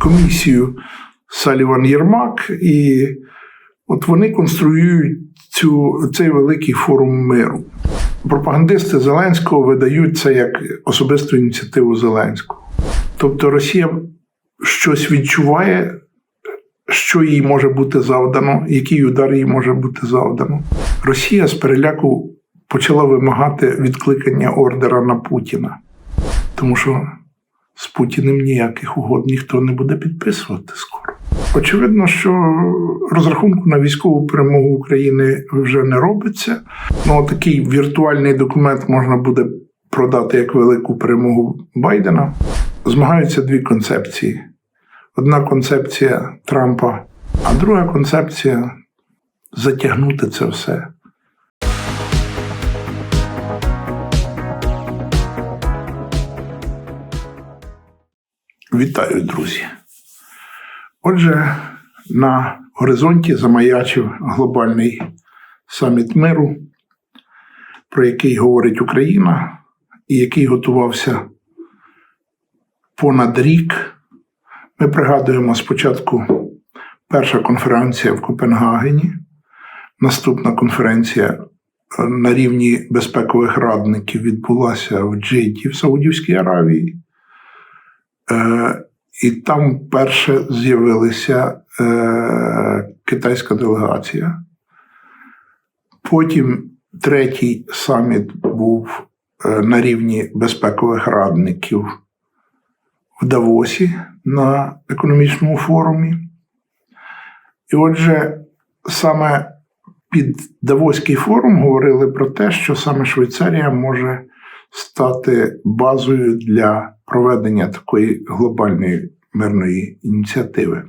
комісію Саліван Єрмак, і от вони конструюють цю, цей великий форум миру. Пропагандисти Зеленського видають це як особисту ініціативу Зеленського. Тобто Росія щось відчуває, що їй може бути завдано, який удар їй може бути завдано. Росія з переляку почала вимагати відкликання ордера на Путіна, тому що з Путіним ніяких угод ніхто не буде підписувати скоро. Очевидно, що розрахунку на військову перемогу України вже не робиться. Ну, такий віртуальний документ можна буде продати як велику перемогу Байдена. Змагаються дві концепції: одна концепція Трампа, а друга концепція затягнути це все. Вітаю, друзі! Отже, на горизонті замаячив глобальний саміт миру, про який говорить Україна, і який готувався понад рік. Ми пригадуємо спочатку перша конференція в Копенгагені, наступна конференція на рівні безпекових радників відбулася в Джиді в Саудівській Аравії. Е, і там вперше з'явилася е, китайська делегація. Потім третій саміт був е, на рівні безпекових радників в Давосі на економічному форумі. І отже, саме під Давоський форум говорили про те, що саме Швейцарія може стати базою для проведення такої глобальної мирної ініціативи.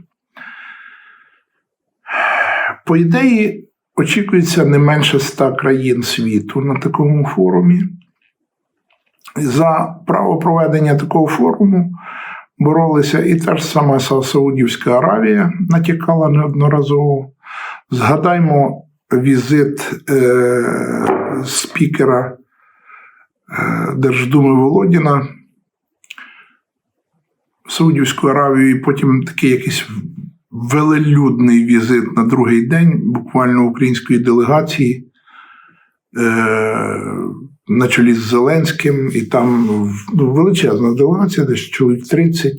По ідеї, очікується не менше ста країн світу на такому форумі. За право проведення такого форуму боролися і та ж сама Саудівська Аравія натякала неодноразово. Згадаймо візит е, спікера Держдуми Володіна в Саудівську Аравію, і потім такий якийсь велелюдний візит на другий день, буквально української делегації. Е- на чолі з Зеленським, і там ну, величезна делегація, десь чоловік 30 е,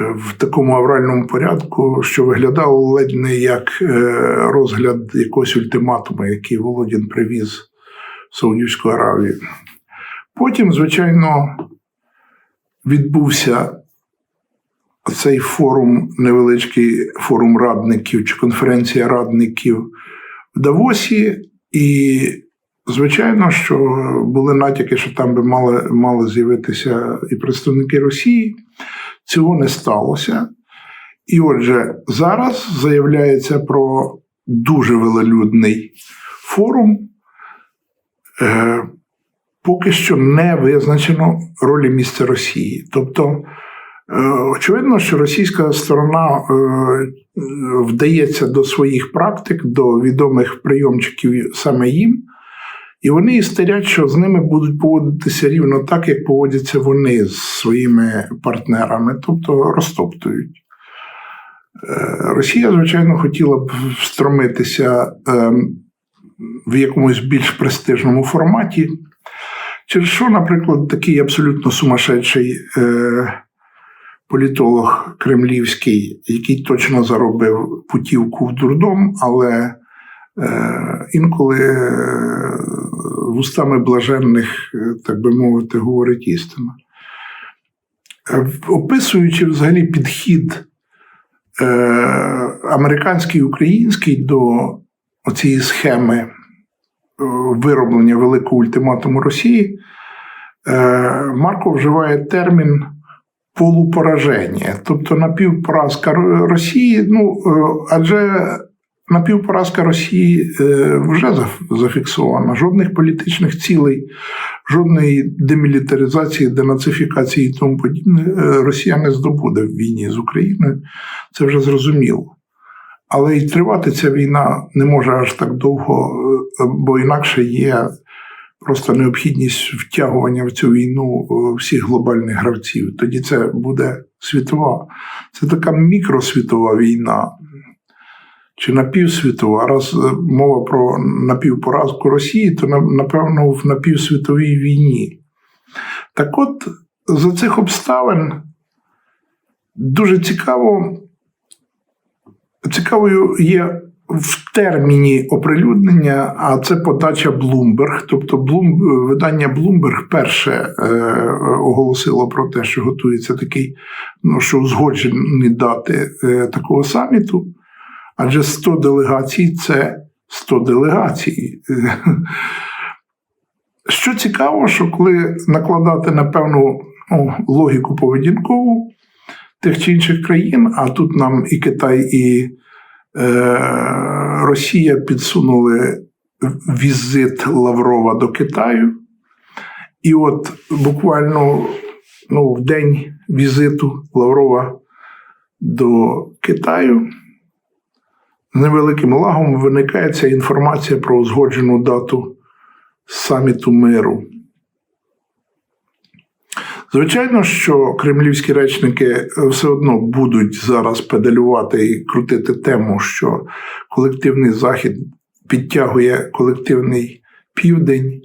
в такому авральному порядку, що виглядало ледь не як е, розгляд якогось ультиматуму, який Володін привіз Саудівську Аравію. Потім, звичайно, відбувся цей форум, невеличкий форум радників чи конференція радників в Давосі. І Звичайно, що були натяки, що там би мали мали з'явитися і представники Росії. Цього не сталося. І отже, зараз заявляється про дуже велолюдний форум. Е, Поки що не визначено ролі місця Росії. Тобто, е, очевидно, що російська сторона е, вдається до своїх практик, до відомих прийомчиків саме їм. І вони істерять, що з ними будуть поводитися рівно так, як поводяться вони з своїми партнерами, тобто розтоптують. Росія, звичайно, хотіла б встромитися ем, в якомусь більш престижному форматі, через що, наприклад, такий абсолютно сумасшедший е, політолог кремлівський, який точно заробив путівку в дурдом, але Е, інколи е, вустами блаженних, е, так би мовити, говорить істина. Описуючи взагалі підхід американський і український до цієї схеми вироблення великого ультиматуму Росії, Марко вживає термін полупораження, тобто напівпоразка Росії, ну адже Напівпоразка Росії е, вже зафіксована. Жодних політичних цілей, жодної демілітаризації, денацифікації і тому подібне е, Росія не здобуде в війні з Україною. Це вже зрозуміло. Але і тривати ця війна не може аж так довго, е, бо інакше є просто необхідність втягування в цю війну е, всіх глобальних гравців. Тоді це буде світова. Це така мікросвітова війна. Чи напівсвітова, раз е, мова про напівпоразку Росії, то напевно в напівсвітовій війні. Так от, за цих обставин дуже цікаво, цікавою є в терміні оприлюднення, а це подача Bloomberg. Тобто Bloom, видання Bloomberg перше е, оголосило про те, що готується такий, ну що узгоджені дати е, такого саміту. Адже 100 делегацій це 100 делегацій. Що цікаво, що коли накладати на певну ну, логіку поведінкову тих чи інших країн, а тут нам і Китай, і е, Росія підсунули візит Лаврова до Китаю. І от буквально ну, в день візиту Лаврова до Китаю з невеликим лагом виникає ця інформація про узгоджену дату саміту миру. Звичайно, що кремлівські речники все одно будуть зараз педалювати і крутити тему, що колективний захід підтягує колективний південь.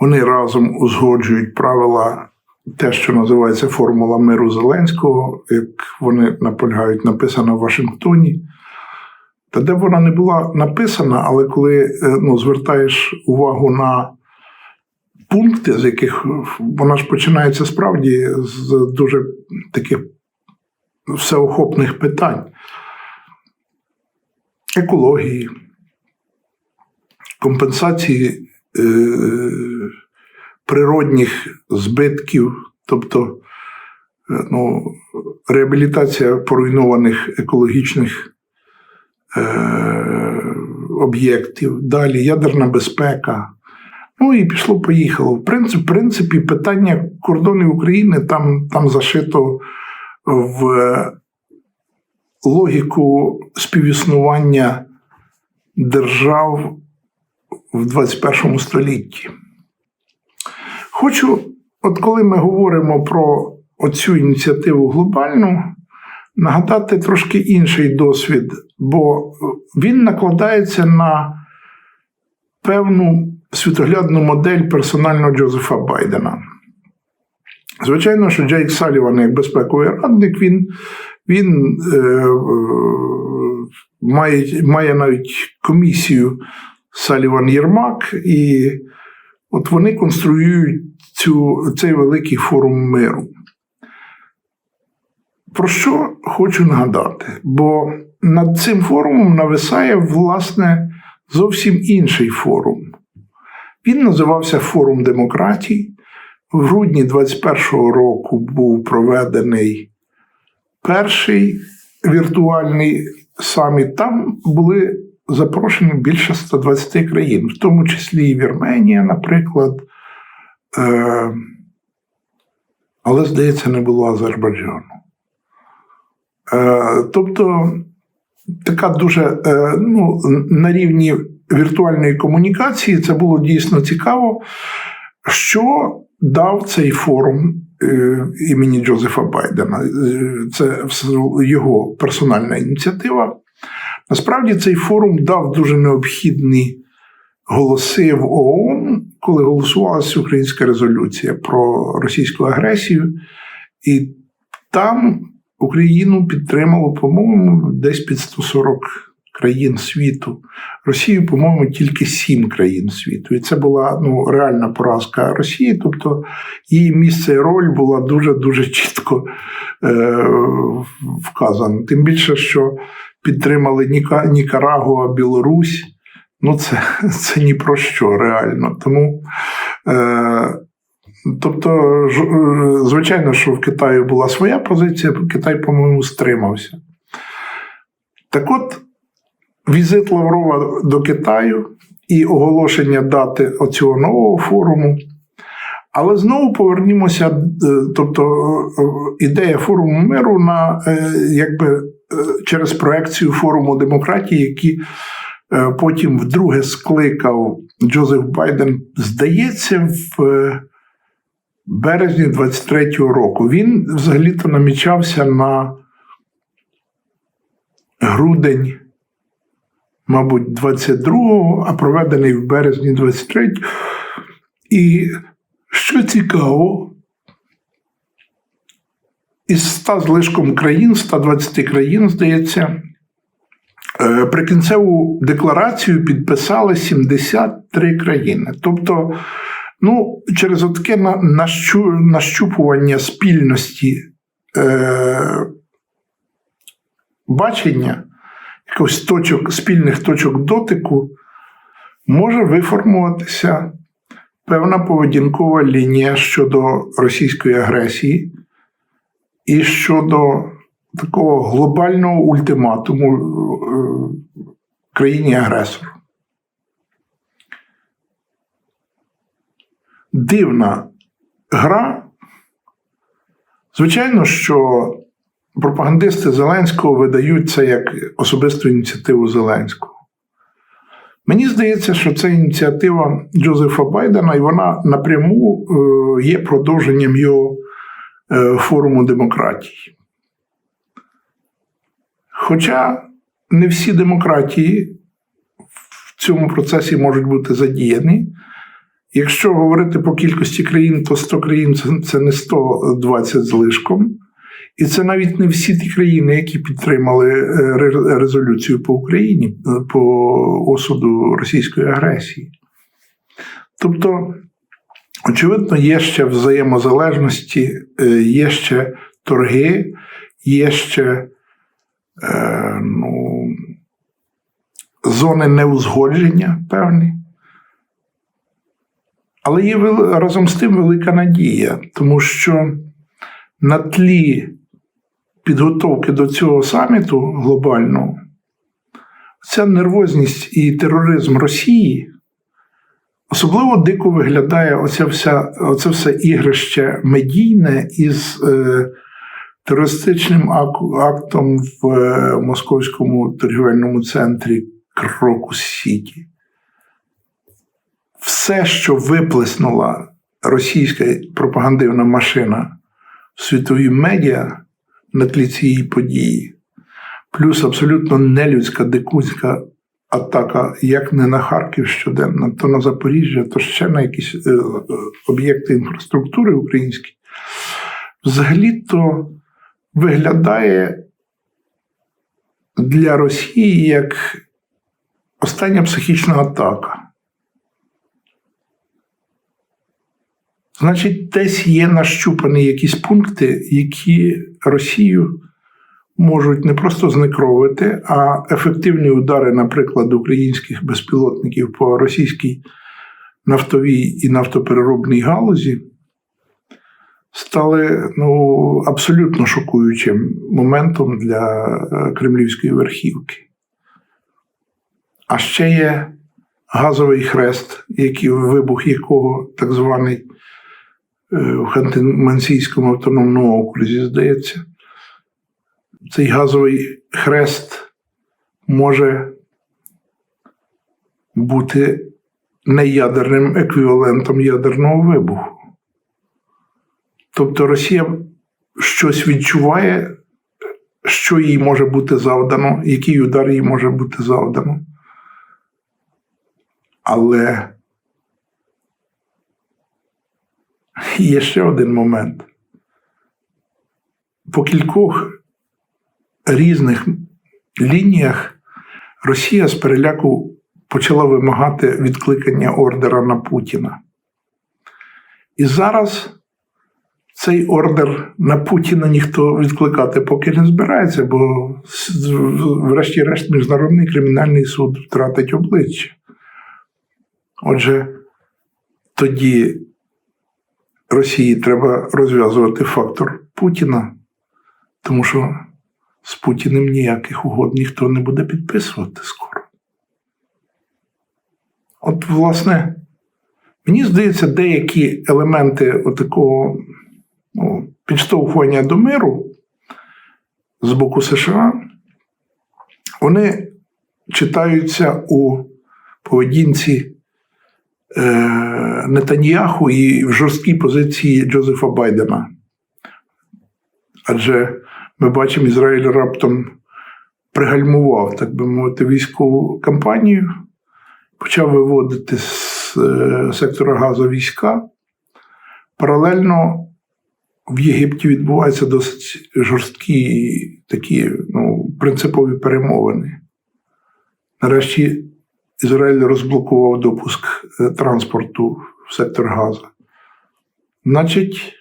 Вони разом узгоджують правила, те, що називається формула миру Зеленського, як вони наполягають, написано в Вашингтоні. Та де б вона не була написана, але коли е, ну, звертаєш увагу на пункти, з яких вона ж починається справді з дуже таких всеохопних питань екології, компенсації е, природних збитків, тобто е, ну, реабілітація поруйнованих екологічних е, об'єктів, далі ядерна безпека. Ну і пішло-поїхало. В принципі, в принципі, питання кордонів України там, там зашито в логіку співіснування держав в 21 столітті. Хочу, от коли ми говоримо про оцю ініціативу глобальну, нагадати трошки інший досвід, бо він накладається на певну світоглядну модель персонального Джозефа Байдена. Звичайно, що Джейк Саліван, як безпековий радник, він він е, е, має, має навіть комісію Саліван Єрмак, і от вони конструюють цю, цей великий форум миру. Про що хочу нагадати? Бо над цим форумом нависає, власне, зовсім інший форум. Він називався Форум демократій. В грудні 21-го року був проведений перший віртуальний саміт. Там були запрошені більше 120 країн, в тому числі і Вірменія, наприклад. Е, але, здається, не було Азербайджану. Е, тобто така дуже е, ну, на рівні віртуальної комунікації це було дійсно цікаво, що дав цей форум е, імені Джозефа Байдена. Е, Це його персональна ініціатива. Насправді цей форум дав дуже необхідні голоси в ООН, коли голосувалася українська резолюція про російську агресію, і там Україну підтримало, по-моєму, десь під 140 країн світу. Росію, по-моєму, тільки 7 країн світу. І це була ну, реальна поразка Росії. Тобто її місце і роль була дуже-дуже чітко е, вказана. Тим більше, що підтримали Ніка, Нікарагуа, Білорусь. Ну, це, це ні про що реально. Тому. Е, Тобто, звичайно, що в Китаї була своя позиція, Китай, по-моєму, стримався. Так от, візит Лаврова до Китаю і оголошення дати оцього нового форуму. Але знову повернімося, тобто ідея форуму миру на якби через проекцію форуму демократії, які е, потім вдруге скликав Джозеф Байден, здається, в е, березні 23-го року. Він взагалі-то намічався на грудень, мабуть, 22-го, а проведений в березні 23-го. І що цікаво, із 100 з лишком країн, 120 країн, здається, е, прикінцеву декларацію підписали 73 країни. Тобто, ну, через таке нащупування спільності е, бачення, якихось точок, спільних точок дотику, може виформуватися певна поведінкова лінія щодо російської агресії і щодо такого глобального ультиматуму е, країні-агресору. Дивна гра. Звичайно, що пропагандисти Зеленського видають це як особисту ініціативу Зеленського. Мені здається, що це ініціатива Джозефа Байдена, і вона напряму е, є продовженням його е, форуму демократії. Хоча не всі демократії в цьому процесі можуть бути задіяні. Якщо говорити по кількості країн, то 100 країн це не 120 з лишком. І це навіть не всі ті країни, які підтримали е, резолюцію по Україні е, по осуду російської агресії. Тобто, очевидно, є ще взаємозалежності, е, є ще торги, є ще ну, зони неузгодження певні. Але є разом з тим велика надія, тому що на тлі підготовки до цього саміту глобального, ця нервозність і тероризм Росії особливо дико виглядає оця вся, оце все ігрище медійне із е, терористичним актом в е, московському торгівельному центрі Крокус Сіті. Все, що виплеснула російська пропагандивна машина в світові медіа, на тлі цієї події, плюс абсолютно нелюдська дикунська атака, як не на Харків щоденно, то на Запоріжжя, то ще на якісь е, е, об'єкти інфраструктури українські, взагалі-то виглядає для Росії як остання психічна атака. Значить, десь є нащупані якісь пункти, які Росію можуть не просто знекровити, а ефективні удари, наприклад, українських безпілотників по російській нафтовій і нафтопереробній галузі стали ну, абсолютно шокуючим моментом для е, кремлівської верхівки. А ще є газовий хрест, який, вибух якого так званий в Ханти-Мансійському автономному окрузі, здається, цей газовий хрест може бути неядерним еквівалентом ядерного вибуху. Тобто Росія щось відчуває, що їй може бути завдано, який удар їй може бути завдано. Але є ще один момент. По кількох різних лініях Росія з переляку почала вимагати відкликання ордера на Путіна. І зараз цей ордер на Путіна ніхто відкликати поки не збирається, бо, врешті-решт, Міжнародний кримінальний суд втратить обличчя. Отже, тоді Росії треба розв'язувати фактор Путіна, тому що з Путіним ніяких угод ніхто не буде підписувати скоро. От, власне, мені здається, деякі елементи такого ну, підштовхування до миру з боку США, вони читаються у поведінці Нетаньяху і в жорсткій позиції Джозефа Байдена. Адже ми бачимо, Ізраїль раптом пригальмував, так би мовити, військову кампанію, почав виводити з е, сектора Газу війська. Паралельно в Єгипті відбуваються досить жорсткі такі ну, принципові перемовини. Нарешті Ізраїль розблокував допуск е, транспорту в сектор Газа. Значить,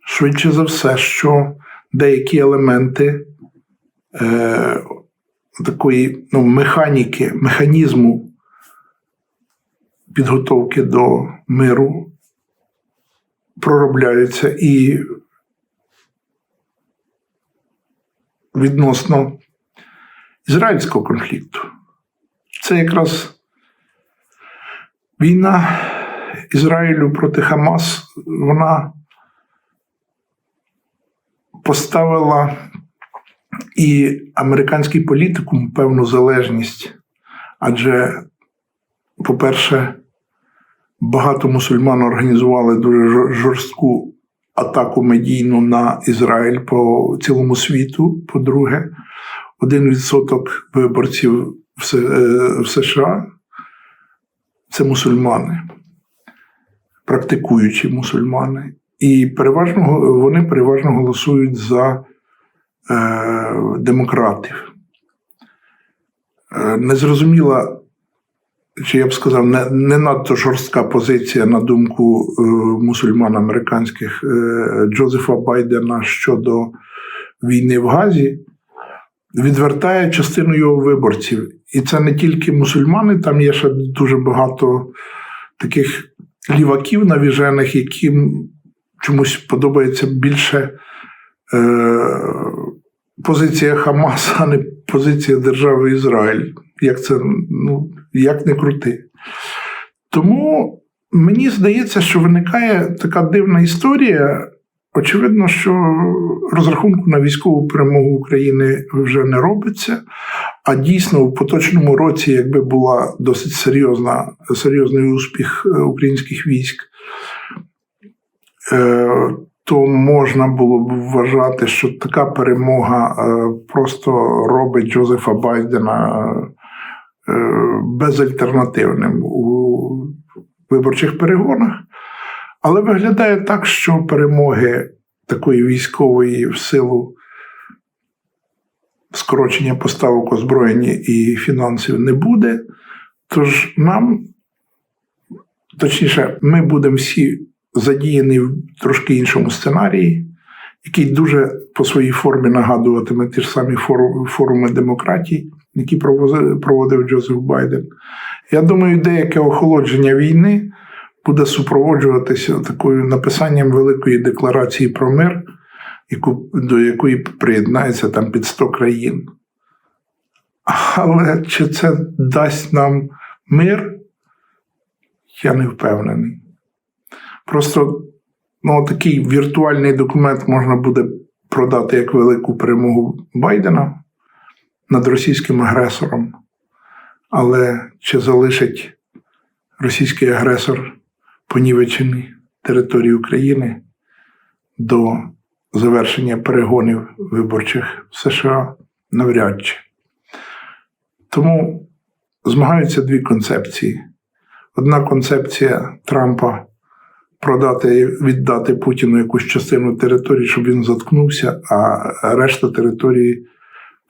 швидше за все, що деякі елементи е, такої ну, механіки, механізму підготовки до миру проробляються і відносно ізраїльського конфлікту. Це якраз війна Ізраїлю проти Хамас, вона поставила і американський політикум певну залежність. Адже, по-перше, багато мусульман організували дуже жорстку атаку медійну на Ізраїль по цілому світу. По-друге, один відсоток виборців в США це мусульмани, практикуючі мусульмани. І переважно вони переважно голосують за е, демократів. Е, незрозуміла чи я б сказав, не не надто жорстка позиція на думку е, мусульман американських е, Джозефа Байдена щодо війни в Газі, відвертає частину його виборців. І це не тільки мусульмани, там є ще дуже багато таких ліваків навіжених, яким чомусь подобається більше. Е, Позиція Хамаса, а не позиція держави Ізраїль. Як це ну, як не крути. Тому мені здається, що виникає така дивна історія. Очевидно, що розрахунку на військову перемогу України вже не робиться. А дійсно, в поточному році, якби була досить серйозна, серйозний успіх е, українських військ, е, то можна було б вважати, що така перемога е, просто робить Джозефа Байдена безальтернативним у виборчих перегонах. Але виглядає так, що перемоги такої військової в силу скорочення поставок озброєння і фінансів не буде. Тож нам, точніше, ми будемо всі задіяні в трошки іншому сценарії, який дуже по своїй формі нагадуватиме ті ж самі форуми демократії, які проводив Джозеф Байден. Я думаю, деяке охолодження війни буде супроводжуватися такою написанням великої декларації про мир, яку, до якої приєднається там під 100 країн. Але чи це дасть нам мир, я не впевнений. Просто ну, такий віртуальний документ можна буде продати як велику перемогу Байдена над російським агресором. Але чи залишить російський агресор понівечені території України до завершення перегонів виборчих в США навряд чи. Тому змагаються дві концепції. Одна концепція Трампа продати віддати Путіну якусь частину території, щоб він заткнувся, а решта території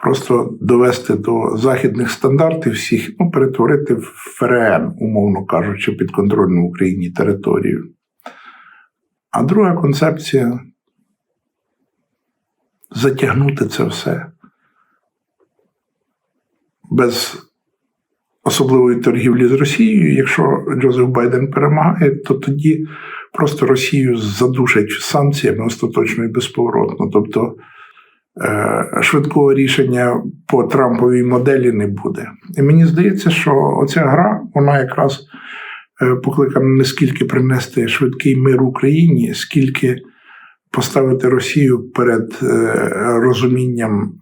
просто довести до західних стандартів всіх, ну, перетворити в ФРН, умовно кажучи, підконтрольну Україні територію. А друга концепція затягнути це все без особливої торгівлі з Росією. Якщо Джозеф Байден перемагає, то тоді просто Росію задушать санкціями остаточно і безповоротно. Тобто швидкого рішення по Трамповій моделі не буде. І мені здається, що оця гра, вона якраз е, покликана не скільки принести швидкий мир Україні, скільки поставити Росію перед е, розумінням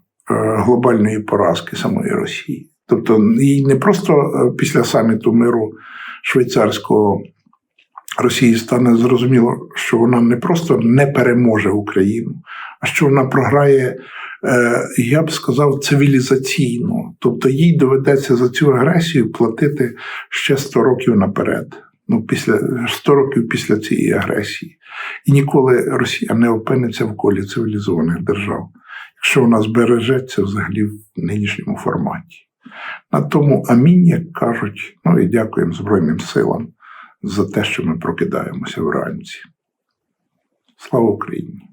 глобальної поразки самої Росії. Тобто, їй не просто е, після саміту миру швейцарського Росії стане зрозуміло, що вона не просто не переможе Україну, що вона програє, е, я б сказав, цивілізаційно. Тобто їй доведеться за цю агресію платити ще 100 років наперед. Ну, після 100 років після цієї агресії. І ніколи Росія не опиниться в колі цивілізованих держав, якщо вона збережеться взагалі в нинішньому форматі. На тому амінь, як кажуть, ну і дякуємо Збройним силам за те, що ми прокидаємося вранці. Слава Україні!